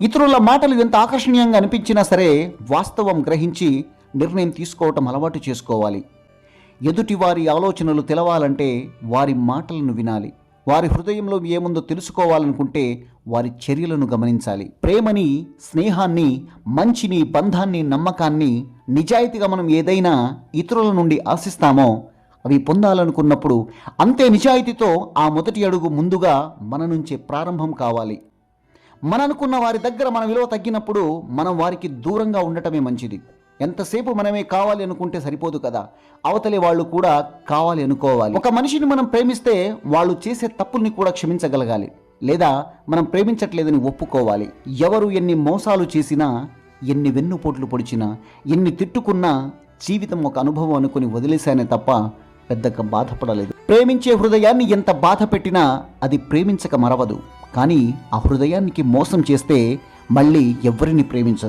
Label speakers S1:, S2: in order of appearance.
S1: ఇతరుల మాటలు ఎంత ఆకర్షణీయంగా అనిపించినా సరే వాస్తవం గ్రహించి నిర్ణయం తీసుకోవటం అలవాటు చేసుకోవాలి. ఎదుటి వారి ఆలోచనలు తెలవాలంటే వారి మాటలను వినాలి. వారి హృదయంలో ఏముందో తెలుసుకోవాలనుకుంటే వారి చర్యలను గమనించాలి. ప్రేమని స్నేహాన్ని మంచిని బంధాన్ని నమ్మకాన్ని నిజాయితీగా మనం ఏదైనా ఇతరుల నుండి ఆశిస్తామో అవి పొందాలనుకున్నప్పుడు అంతే నిజాయితీతో ఆ మొదటి అడుగు ముందుగా మన నుంచే ప్రారంభం కావాలి. మన అనుకున్న వారి దగ్గర మన విలువ తగ్గినప్పుడు మనం వారికి దూరంగా ఉండటమే మంచిది. ఎంతసేపు మనమే కావాలి అనుకుంటే సరిపోదు కదా. అవతలి వాళ్ళు కూడా కావాలి అనుకోవాలి. ఒక మనిషిని మనం ప్రేమిస్తే వాళ్ళు చేసే తప్పుల్ని కూడా క్షమించగలగాలి. లేదా మనం ప్రేమించట్లేదని ఒప్పుకోవాలి. ఎవరు ఎన్ని మోసాలు చేసినా ఎన్ని వెన్నుపోట్లు పొడిచినా ఎన్ని తిట్టుకున్నా జీవితం ఒక అనుభవం అనుకుని వదిలేశానే తప్ప పెద్దగా బాధపడలేదు. ప్రేమించే హృదయాన్ని ఎంత బాధ పెట్టినా అది ప్రేమించక మరవదు. కానీ ఆ హృదయానికి మోసం చేస్తే మళ్ళీ ఎవరిని ప్రేమించదు.